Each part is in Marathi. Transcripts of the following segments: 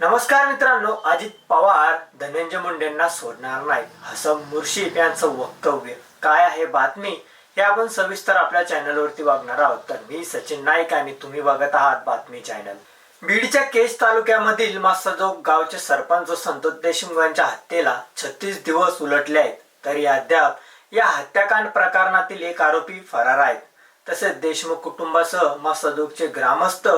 नमस्कार मित्रांनो अजित पवार धनंजय मुंडेंना सोडणार नाही. हसन मुर्शिद यांचं वक्तव्य काय आहे बातमी? हे आपण सविस्तर आपल्या चॅनलवरती बघणार आहोत. तर मी सचिन नाईक आणि तुम्ही बघत आहात बातमी चॅनल. बीडच्या केज तालुक्यामधील मासाजोग गावचे सरपंच संतोष देशमुख यांच्या हत्येला छत्तीस दिवस उलटले आहेत. तरी अद्याप या हत्याकांड प्रकरणातील एक आरोपी फरार आहेत. तसेच देशमुख कुटुंबासह मसदूकचे ग्रामस्थ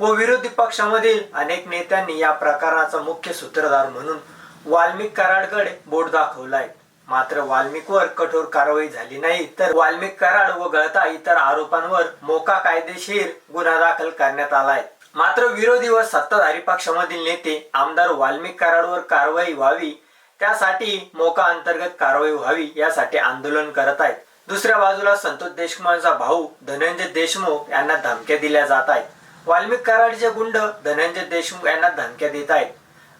व विरोधी पक्षामधील अनेक नेत्यांनी या प्रकरणाचा मुख्य सूत्रधार म्हणून वाल्मिक कराडकडे बोट दाखवलाय. मात्र वाल्मिकवर कठोर कारवाई झाली नाही. तर वाल्मिक कराड व गळता इतर आरोपांवर मोका कायदेशीर गुन्हा दाखल करण्यात आलाय. मात्र विरोधी व सत्ताधारी पक्षामधील नेते आमदार वाल्मिक कराडवर कारवाई व्हावी त्यासाठी मोका अंतर्गत कारवाई व्हावी यासाठी आंदोलन करत आहेत. दुसऱ्या बाजूला संतोष देशमुखांचा भाऊ धनंजय देशमुख यांना धमक्या दिल्या जात आहेत. वाल्मिक कराडचे गुंड धनंजय देशमुख यांना धमक्या देत आहेत.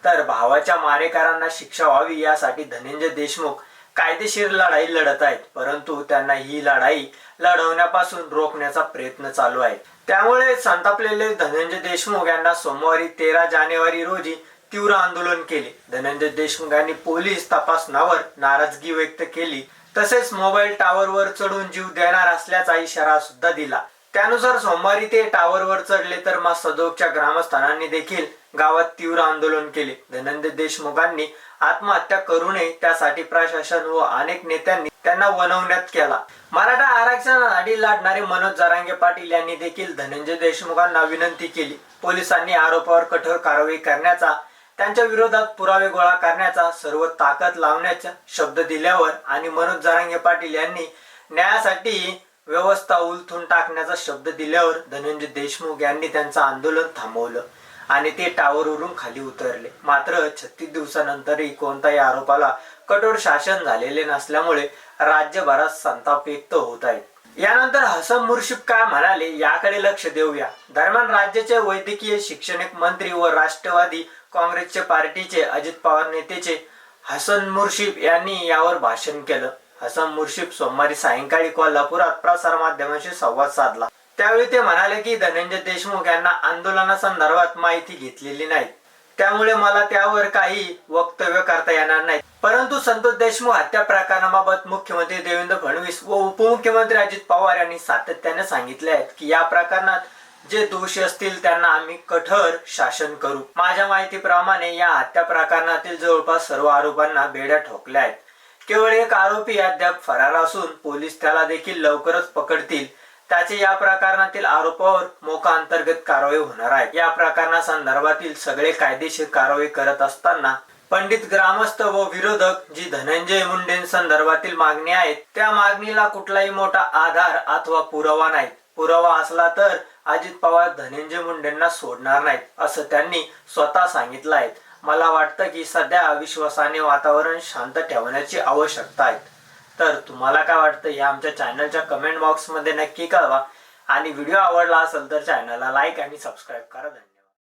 तर भावाच्या मारेकरांना शिक्षा व्हावी यासाठी धनंजय देशमुख कायदेशीर लढाई लढत आहेत. परंतु त्यांना ही लढाई लढवण्यापासून रोखण्याचा प्रयत्न चालू आहे. त्यामुळे संतापलेले धनंजय देशमुख यांना सोमवारी तेरा जानेवारी रोजी तीव्र आंदोलन केले. धनंजय देशमुख यांनी पोलीस तपासणावर नाराजगी व्यक्त केली. तसेच मोबाईल टॉवरवर चढून जीव देणार असल्याचा इशारा सुद्धा दिला. त्यानुसार सोमवारी ते टावरवर चढले तर मग सदोगच्या ग्रामस्थांनी देखील गावात तीव्र आंदोलन केले. धनंजय देशमुखांनी आत्महत्या करू नये त्यासाठी प्रशासन व अनेक नेत्यांनी त्यांना वनवण्यात केला. मराठा आरक्षणासाठी लढणारे मनोज जरांगे पाटील यांनी देखील धनंजय देशमुखांना विनंती केली. पोलिसांनी आरोपावर कठोर कारवाई करण्याचा त्यांच्या विरोधात पुरावे गोळा करण्याचा सर्व ताकद लावण्याचा शब्द दिल्यावर आणि मनोज जरांगे पाटील यांनी न्यायासाठी व्यवस्था उलथून टाकण्याचा शब्द दिल्यावर धनंजय देशमुख यांनी त्यांचं आंदोलन थांबवलं आणि ते टावरवरून खाली उतरले. मात्र छत्तीस दिवसानंतरही कोणत्याही आरोपाला कठोर शासन झालेले नसल्यामुळे राज्यभरात संताप व्यक्त होत आहे. यानंतर हसन मुर्शिद काय म्हणाले याकडे लक्ष देऊया. दरम्यान राज्याचे वैद्यकीय शैक्षणिक मंत्री व राष्ट्रवादी काँग्रेसचे पार्टीचे अजित पवार नेतेचे हसन मुर्शिद यांनी यावर भाषण केलं. हसन मुर्शिद सोमवारी सायंकाळी कोल्हापुरात प्रसार माध्यमांशी संवाद साधला. त्यावेळी ते म्हणाले की धनंजय देशमुख यांना आंदोलनासंदर्भात माहिती घेतलेली नाही. त्यामुळे मला त्यावर काही वक्तव्य करता येणार नाही. परंतु संतोष देशमुख हत्या प्रकरणाबाबत मुख्यमंत्री देवेंद्र फडणवीस व उपमुख्यमंत्री अजित पवार यांनी सातत्याने सांगितले आहेत की या प्रकरणात जे दोषी असतील त्यांना आम्ही कठोर शासन करू. माझ्या माहितीप्रमाणे या हत्या प्रकरणातील जवळपास सर्व आरोपांना बेड्या ठोकल्या आहेत. केवळ एक आरोपी अद्याप फरार असून पोलीस त्याला देखील लवकरच पकडतील. त्याचे या प्रकरणातील आरोपावर मोका अंतर्गत कारवाई होणार आहे. या प्रकरणासंदर्भातील सगळे कायदेशीर कारवाई करत असताना पंडित ग्रामस्थ व विरोधक जी धनंजय मुंडे संदर्भातील मागणी आहेत त्या मागणीला कुठलाही मोठा आधार अथवा पुरावा नाही. पुरावा असला तर अजित पवार धनंजय मुंडेंना सोडणार नाहीत असं त्यांनी स्वतः सांगितलं आहे. मला वाटतं की सध्या अविश्वासाने वातावरण शांत ठेवण्याची आवश्यकता आहे. तर तुम्हाला काय वाटतं हे आमच्या चॅनलच्या कमेंट बॉक्समध्ये नक्की कळवा. आणि व्हिडिओ आवडला असेल तर चॅनलला लाईक आणि सबस्क्राईब करा. धन्यवाद.